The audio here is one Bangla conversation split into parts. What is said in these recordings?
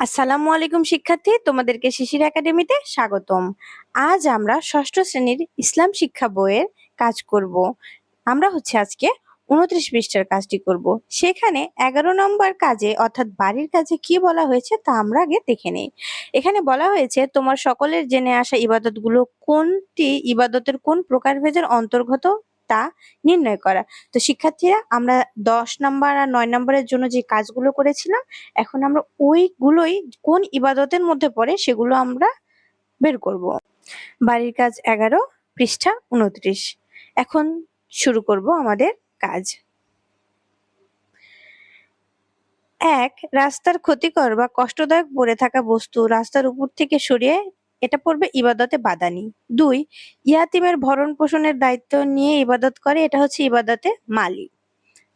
আসসালামু আলাইকুম শিক্ষার্থী, তোমাদেরকে শিশির একাডেমিতে স্বাগতম। আজ আমরা ষষ্ঠ শ্রেণির ইসলাম শিক্ষা বইয়ের কাজ করব। আমরা হচ্ছে আজকে উনত্রিশ পৃষ্ঠার কাজটি করব। সেখানে এগারো নম্বর কাজে অর্থাৎ বাড়ির কাজে কি বলা হয়েছে তা আমরা আগে দেখে নেই। এখানে বলা হয়েছে, তোমার সকলের জেনে আসা ইবাদতগুলো কোনটি? ইবাদতের কোন প্রকারভেদের অন্তর্গত? তা নির্ণয় করা। তো শিক্ষার্থীরা আমরা দশ নাম্বার আর নয় নম্বরের জন্য যে কাজগুলো করেছিলাম, এখন আমরা ওইগুলোই কোন ইবাদতের মধ্যে পড়ে সেগুলো আমরা বের করব। বাড়ির কাজ এগারো, পৃষ্ঠা উনত্রিশ। এখন শুরু করব আমাদের কাজ। এক, রাস্তার ক্ষতিকর বা কষ্টদায়ক পড়ে থাকা বস্তু রাস্তার উপর থেকে সরিয়ে এটা পড়বে ইবাদতে বাদানি। দুই, ইয়াতিমের ভরণ পোষণের দায়িত্ব নিয়ে ইবাদত করে, এটা হচ্ছে ইবাদতে মালি।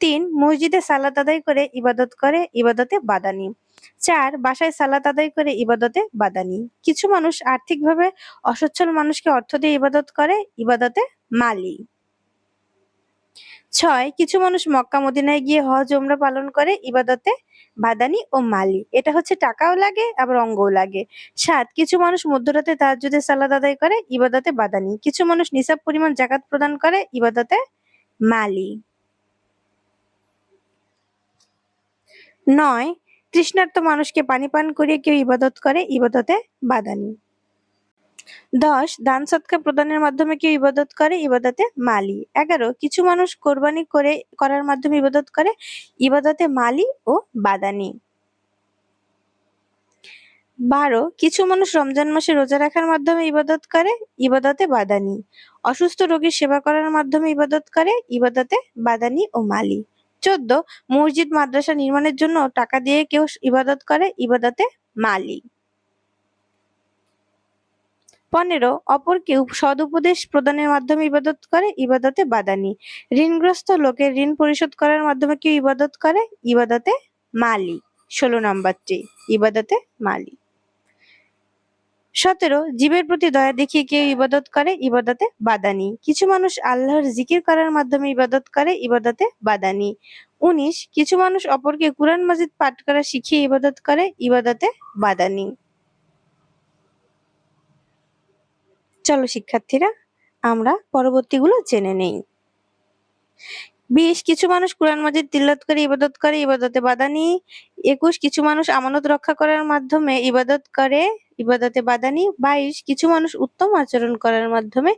তিন, মসজিদে সালাত আদায় করে ইবাদত করে, ইবাদতে বাদানি। চার, বাসায় সালাত আদায় করে, ইবাদতে বাদানি। কিছু মানুষ আর্থিকভাবে অসচ্ছল মানুষকে অর্থ দিয়ে ইবাদত করে, ইবাদতে মালি। ছয়, কিছু মানুষ মক্কা মদিনায় গিয়ে হজ ওমরা পালন করে, ইবাদতে বাদানি ও মালি। এটা হচ্ছে টাকাও লাগে, আবার অঙ্গও লাগে। সাত, কিছু মানুষ মধ্যরাতে তাহাজ্জুদে সালাদ আদায় করে, ইবাদতে বাদানি। কিছু মানুষ নিসাব পরিমাণ জাকাত প্রদান করে, ইবাদতে মালি। নয়, তৃষ্ণার্ত মানুষকে পানি পান করিয়ে কেউ ইবাদত করে, ইবাদতে বাদানি। দশ, দান সৎকার প্রদানের মাধ্যমে কেউ ইবাদত করে? ইবাদতে মালি। এগারো, কিছু মানুষ কোরবানি করে, করার মাধ্যমে ইবাদত করে? ইবাদতে মালি ও বাদানি। বারো, কিছু মানুষ রমজান মাসে রোজা রাখার মাধ্যমে ইবাদত করে? ইবাদতে বাদানি। অসুস্থ রোগীর সেবা করার মাধ্যমে ইবাদত করে? ইবাদতে বাদানি ও মালি। চোদ্দ, মসজিদ, মাদ্রাসা নির্মাণের জন্য টাকা দিয়ে কেউ ইবাদত করে? ইবাদতে মালি। পনেরো, অপরকে সদ উপদেশ প্রদানের মাধ্যমে ইবাদত করে, ইবাদতে বাদানি ঋণগ্রস্ত লোকের ঋণ পরিশোধ করার মাধ্যমে কেউ ইবাদত করে? ইবাদতে মালি। ষোলো নম্বরটি, ইবাদতে মালি। সতেরো, জীবের প্রতি দয়া দেখিয়ে কেউ ইবাদত করে, ইবাদতে বাদানি কিছু মানুষ আল্লাহর জিকির করার মাধ্যমে ইবাদত করে, ইবাদতে বাদানি উনিশ, কিছু মানুষ অপরকে কুরআন মাজিদ পাঠ করা শিখিয়ে ইবাদত করে, ইবাদতে বাদানি চলো শিক্ষার্থীরা, আমরা পরবর্তীগুলো জেনে নেই। বিশ, কিছু মানুষ কোরআন মাজিদ তিল্লত করে, ইবাদত করে, ইবাদতে বাদানি একুশ, কিছু মানুষ আমানত রক্ষা করার মাধ্যমে ইবাদত করে, ইবাদতে বাদানি বাইশ, কিছু মানুষ উত্তম আচরণ করার মাধ্যমে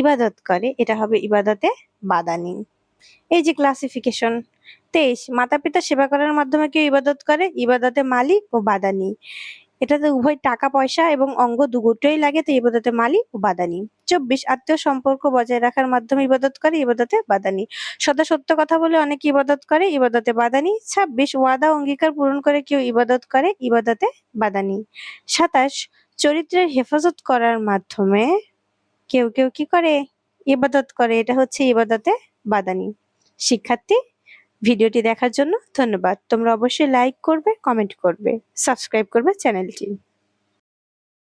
ইবাদত করে, এটা হবে ইবাদতে বাদানি এই যে ক্লাসিফিকেশন তেইশ মাতা পিতা সেবা করার মাধ্যমে কেউ ইবাদত করে, ইবাদতে মালিক ও বাদানি এটাতে উভয় টাকা, পয়সা এবং অঙ্গ দুটোই লাগে, তো ইবাদতে মালি ও বাদানি। চব্বিশ, আত্মীয় সম্পর্ক বজায় রাখার মাধ্যমে ইবাদত করে ইবাদতে বাদানি। সদা সত্য কথা বলে অনেকে ইবাদত করে, ইবাদতে বাদানি। ছাব্বিশ, ওয়াদা অঙ্গীকার পূরণ করে কেউ ইবাদত করে, ইবাদতে বাদানি। সাতাশ, চরিত্রের হেফাজত করার মাধ্যমে কেউ কেউ কি করে? ইবাদত করে, এটা হচ্ছে ইবাদতে বাদানি। শিক্ষার্থী ভিডিওটি দেখার জন্য ধন্যবাদ। তোমরা অবশ্যই লাইক করবে কমেন্ট করবে সাবস্ক্রাইব করবে চ্যানেলটি।